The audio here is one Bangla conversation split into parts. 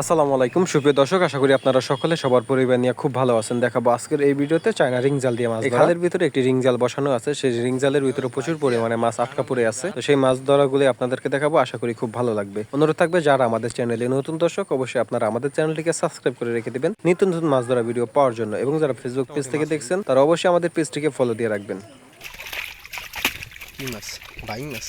আসসালামু আলাইকুম। সুপ্রিয় দর্শক আশা করি আপনারা সকলে সবার পরিবার নিয়ে খুব ভালো আছেন। দেখাবো আজকের এই ভিডিওতে চায়না রিং জাল দিয়ে মাছ খালের ভিতরে একটি রিং জাল বসানো আছে। সেই রিং জালের ভিতরে প্রচুর পরিমাণে মাছ আটকা পড়ে আছে। তো সেই মাছ ধরাগুলি আপনাদেরকে দেখাবো। আশা করি খুব ভালো লাগবে। অনুরোধ থাকবে যারা আমাদের চ্যানেলে নতুন দর্শক অবশ্যই আপনারা আমাদের চ্যানেলটিকে সাবস্ক্রাইব করে রেখে দিবেন। নিত্য নতুন মাছ ধরা ভিডিও পাওয়ার জন্য। এবং যারা ফেসবুক পেজ থেকে দেখছেন তারা অবশ্যই আমাদের পেজটিকে ফলো দিয়ে রাখবেন। কি মাছ? বাইং মাছ?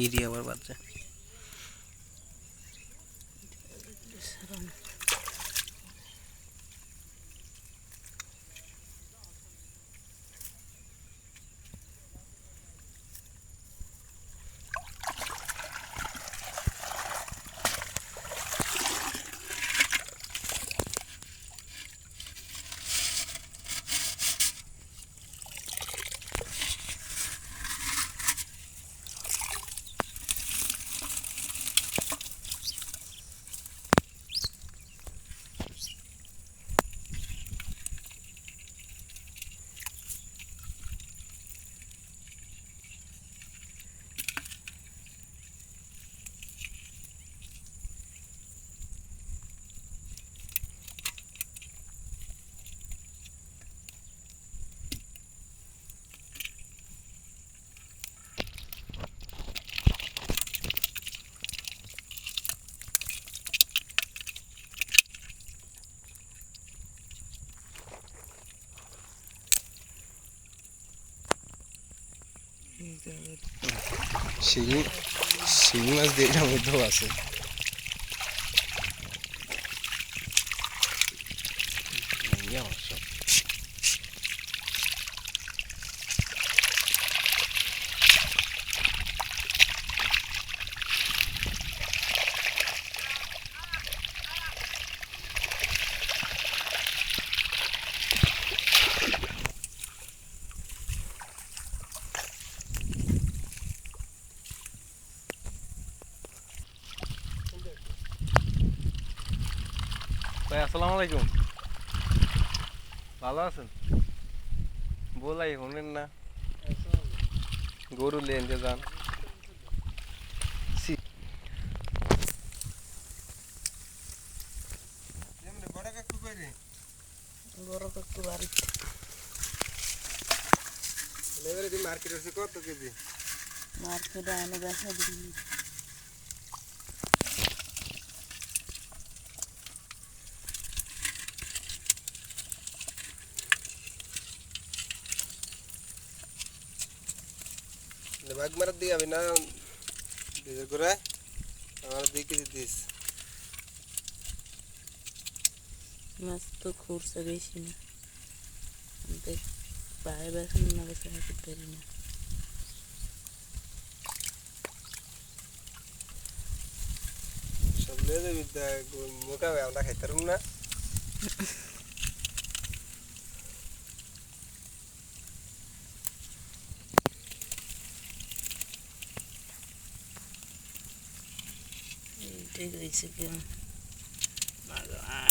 হিরি আবার বাজছে শিঙি শিঙি মাছ দিয়ে এটার মধ্যেও আছে ইয়া মাছ সব। ভাই আসসালামু আলাইকুম। ভালো আছেন? বলাই শুনেন না। গরু লেন যে যান। সি- কত কেজি? মার্কেটে এনে দেখা দিই বাঘ মারার দিয়ে যাবি না দিদের করে আমার দুই কেজি দিস মাছ তো খুঁড়ছে বেশি না দেখ পায়ে বেসানো না বেসানো পারি না সব লিয়ে যাবি মোকা আমরা খাইতে পারব না Sige, sige. Magaan.